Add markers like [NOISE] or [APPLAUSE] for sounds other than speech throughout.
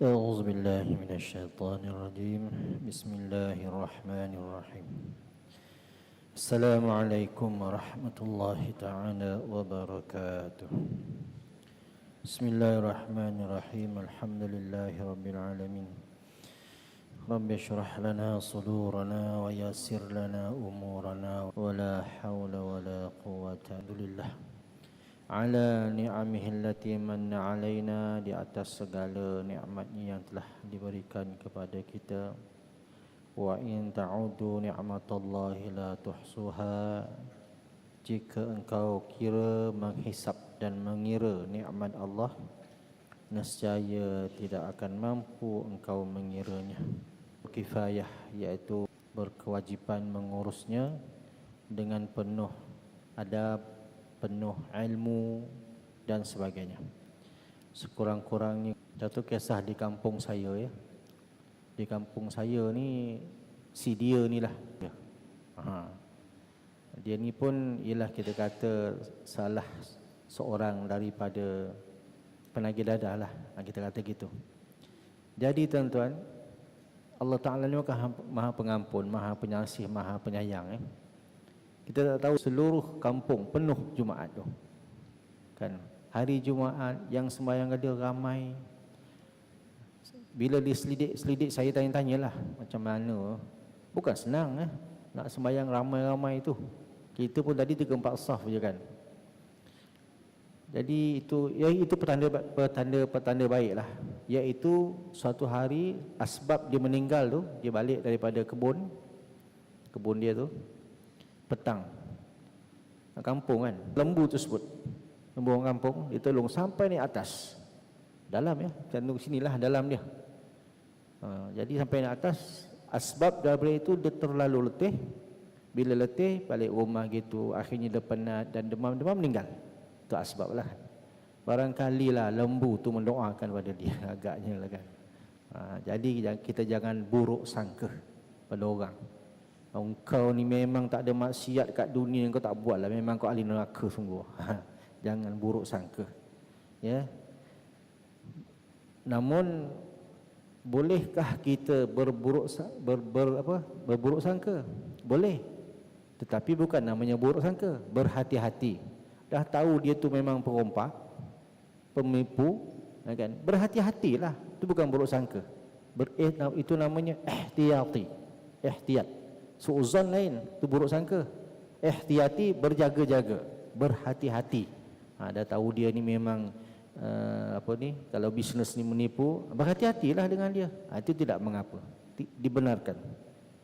أعوذ بالله من الشيطان الرجيم. بسم الله الرحمن الرحيم. السلام عليكم ورحمة الله تعالى وبركاته. بسم الله الرحمن الرحيم. الحمد لله رب العالمين. رب اشرح لنا صدورنا ويسر لنا أمورنا. ولا حول ولا قوة إلا بالله. Ala ni'amihi allati manna alaina di atas segala nikmatnya yang telah diberikan kepada kita. Wa in ta'udu ni'matallahi la tuhsuha jika engkau kira menghisap dan mengira nikmat Allah nescaya tidak akan mampu engkau mengiranya. Kifayah iaitu berkewajiban mengurusnya dengan penuh adab penuh ilmu dan sebagainya. Sekurang-kurangnya satu kisah di kampung saya ya. Di kampung saya ni si dia ni lah. Ha. Dia ni pun ialah kita kata salah seorang daripada penagih dadah lah. Ha, kita kata gitu. Jadi tuan-tuan, Allah Ta'ala ni maha pengampun, maha penyasih, maha penyayang. Eh. Kita tak tahu seluruh kampung penuh Jumaat tu. Kan? Hari Jumaat yang sembahyang ada ramai. Bila diselidik-selidik saya tanya-tanyalah macam mana. Bukan senang eh nak sembahyang ramai-ramai tu. Kita pun tadi 3 4 saf je kan. Jadi itu ya itu petanda petanda petanda baiklah. Iaitu suatu hari asbab dia meninggal tu, dia balik daripada kebun kebun dia tu petang. Kampung kan? Lembu tersebut. Lembu orang kampung dia tolong sampai ni atas. Dalam ya jantung sinilah dalam dia. Ha, jadi sampai ni atas asbab daripada itu dia terlalu letih. Bila letih balik rumah gitu akhirnya dia penat dan demam-demam meninggal. Itu asbab lah. Barangkali lah lembu tu mendoakan pada dia [LAUGHS] agaknya lah kan. Ha, jadi kita jangan buruk sangka pada orang Engkau ni memang tak ada maksiat kat dunia kau tak buat lah memang kau ahli neraka sungguh. [LAUGHS] Jangan buruk sangka. Ya. Namun bolehkah kita berburuk ber, ber, apa? berburuk sangka? Boleh. Tetapi bukan namanya buruk sangka, berhati-hati. Dah tahu dia tu memang perompak, pemipu, ya kan? Berhati-hatilah. Itu bukan buruk sangka. Ber, eh, itu namanya ihtiyati. Ihtiyat suuzon lain tu buruk sangka. Ihtiyati berjaga-jaga. Berhati-hati. Ha, dah tahu dia ni memang uh, apa ni kalau bisnes ni menipu berhati-hatilah dengan dia. Ha, itu tidak mengapa. Dibenarkan.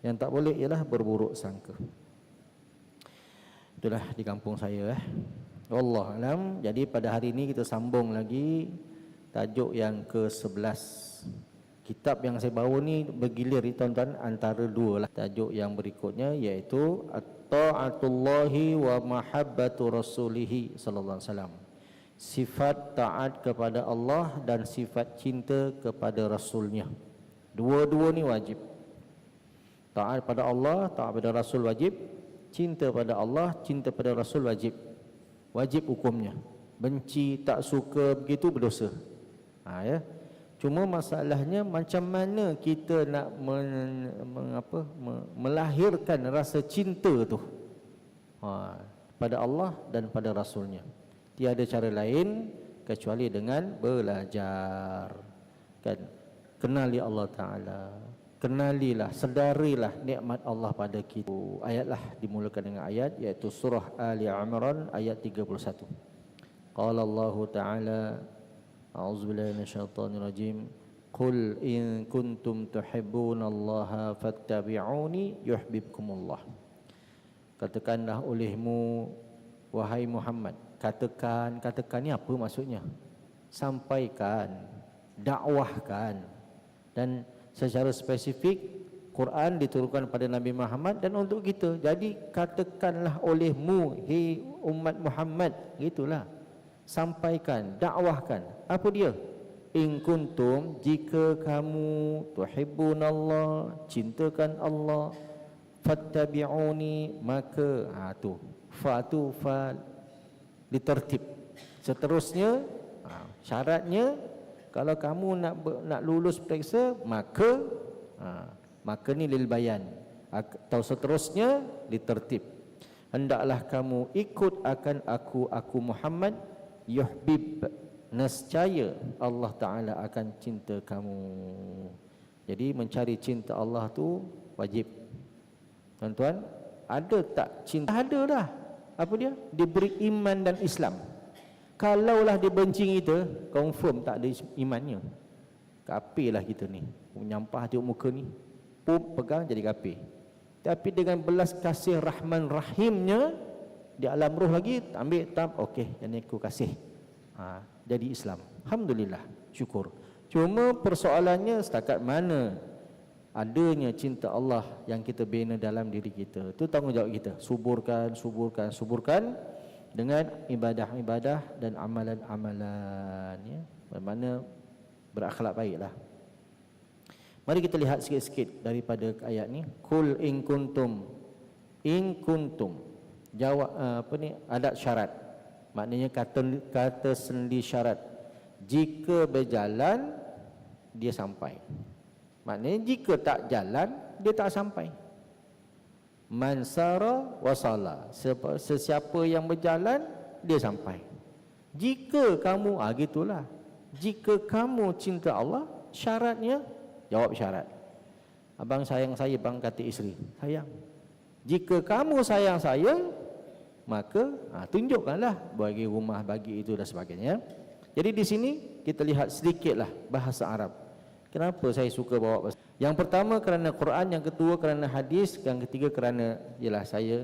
Yang tak boleh ialah berburuk sangka. Itulah di kampung saya eh. Allah alam jadi pada hari ini kita sambung lagi tajuk yang ke-11 kitab yang saya bawa ni bergilir tuan-tuan antara dua lah. Tajuk yang berikutnya iaitu taatullahi wa mahabbatu rasulihi sallallahu alaihi wasallam. Sifat taat kepada Allah dan sifat cinta kepada rasulnya. Dua-dua ni wajib. Taat pada Allah taat pada rasul wajib. Cinta pada Allah cinta pada rasul wajib. Wajib hukumnya. Benci tak suka begitu berdosa. Ha, ya Cuma masalahnya macam mana kita nak men, mengapa, melahirkan rasa cinta tu ha, pada Allah dan pada Rasulnya. Tiada cara lain kecuali dengan belajar. Kan? Kenali Allah Ta'ala. Kenalilah, sedarilah nikmat Allah pada kita. Ayatlah dimulakan dengan ayat iaitu surah Ali Imran ayat 31. Qala Allah Ta'ala أعوذ بالله من الشيطان الرجيم قل إن كنتم تحبون الله Katakanlah olehmu Wahai Muhammad Katakan, katakan ni apa maksudnya? Sampaikan Dakwahkan. Dan secara spesifik Quran diturunkan pada Nabi Muhammad Dan untuk kita. Jadi katakanlah olehmu Hei umat Muhammad Gitulah sampaikan dakwahkan apa dia in kuntum jika kamu tuhibbunallah cintakan Allah fattabi'uni maka ha tu fa tu fa ditertib seterusnya ha, syaratnya Kalau kamu nak nak lulus periksa, maka ha, maka ni lil bayan. Atau seterusnya ditertib. Hendaklah kamu ikut akan aku aku Muhammad yuhbib nescaya Allah Taala akan cinta kamu. Jadi mencari cinta Allah tu wajib. Tuan-tuan, ada tak cinta? Ada dah. Apa dia? Diberi iman dan Islam. Kalaulah dia benci kita, confirm tak ada imannya. Kapir lah kita ni. Menyampah tengok muka ni. Pum, pegang jadi kapir. Tapi dengan belas kasih Rahman Rahimnya, di alam roh lagi, ambil tam, okey, yang aku kasih. Ha, jadi Islam. Alhamdulillah, syukur. Cuma persoalannya setakat mana adanya cinta Allah yang kita bina dalam diri kita. Itu tanggungjawab kita. Suburkan, suburkan, suburkan dengan ibadah-ibadah dan amalan-amalan ya bagaimana berakhlak baiklah mari kita lihat sikit-sikit daripada ayat ni kul in kuntum in kuntum jawab uh, apa ni adat syarat. Maknanya kata kata sendi syarat. Jika berjalan dia sampai. Maknanya jika tak jalan dia tak sampai. Mansara wasala Sesiapa yang berjalan Dia sampai. Jika kamu ah gitulah. Jika kamu cinta Allah Syaratnya Jawab syarat. Abang sayang saya bang kata isteri. Sayang. Jika kamu sayang saya Maka ah, tunjukkanlah Bagi rumah bagi itu dan sebagainya Jadi di sini kita lihat sedikitlah Bahasa Arab Kenapa saya suka bawa bahasa Yang pertama kerana Quran, yang kedua kerana hadis, yang ketiga kerana ialah saya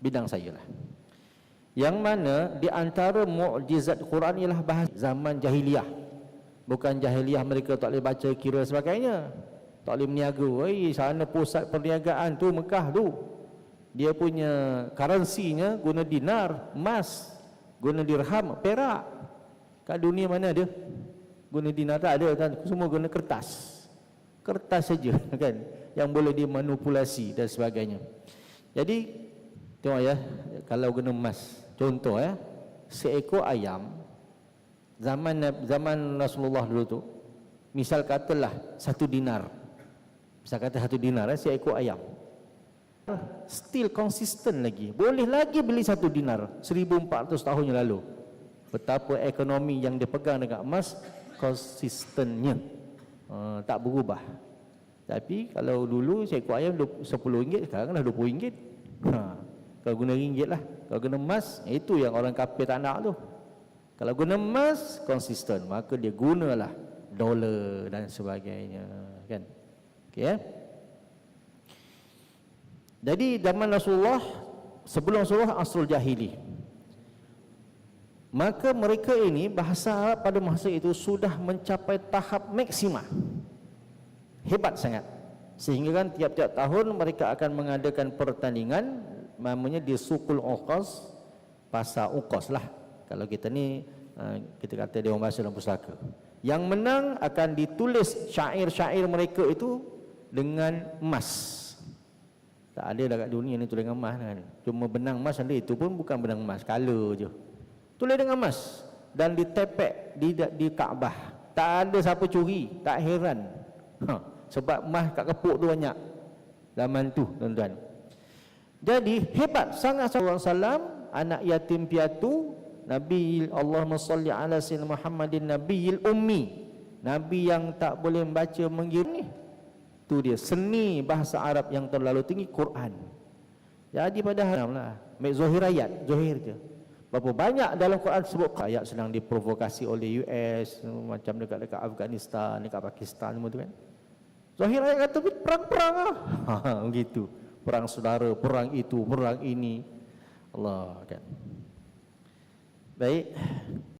bidang saya lah. Yang mana di antara mukjizat Quran ialah bahasa zaman jahiliah. Bukan jahiliah mereka tak boleh baca kira sebagainya. Tak boleh meniaga. Oi, sana pusat perniagaan tu Mekah tu. Dia punya currency-nya guna dinar, emas, guna dirham, perak. Kat dunia mana dia? guna dinar tak ada kan? Semua guna kertas. Kertas saja [LAUGHS] kan? Yang boleh dimanipulasi dan sebagainya. Jadi tengok ya kalau guna emas. Contoh ya seekor ayam zaman zaman Rasulullah dulu tu misal katalah satu dinar. Misal kata satu dinar ya, seekor ayam still konsisten lagi. Boleh lagi beli satu dinar 1400 tahun yang lalu. Betapa ekonomi yang dipegang dengan emas konsistennya uh, tak berubah. Tapi kalau dulu kuat ayam RM10 sekarang dah RM20 ha, kalau guna ringgit lah. Kalau guna emas itu yang orang kafir tak nak tu. Kalau guna emas konsisten. Maka dia gunalah dolar dan sebagainya kan? Okey ya jadi zaman Rasulullah sebelum Rasulullah asrul jahili. Maka mereka ini bahasa Arab pada masa itu sudah mencapai tahap maksima. Hebat sangat. Sehingga kan tiap-tiap tahun mereka akan mengadakan pertandingan namanya di Sukul Uqas pasar Uqas lah. Kalau kita ni uh, kita kata Dewan Bahasa dan Pustaka yang menang akan ditulis syair-syair mereka itu dengan emas tak ada dekat dunia ni tulis dengan emas kan cuma benang emas ada itu pun bukan benang emas color je. Tulis dengan emas dan ditepek di di Kaabah. Tak ada siapa curi tak heran. Ha, sebab emas kat kepuk tu banyak. Zaman tu tuan-tuan. Jadi hebat sangat salam anak yatim piatu Nabi Allahumma salli ala sayyidina Muhammadin nabiyil ummi. Nabi yang tak boleh membaca mengira tu dia seni bahasa Arab yang terlalu tinggi Quran jadi pada lah mek zahir ayat zahir je Berapa banyak dalam Quran sebut ayat sedang diprovokasi oleh US macam dekat-dekat Afghanistan, dekat Pakistan semua tu kan. Zahir ayat kata perang-perang ah. Ha, begitu. Perang saudara, perang itu, perang ini. Allah kan. Baik.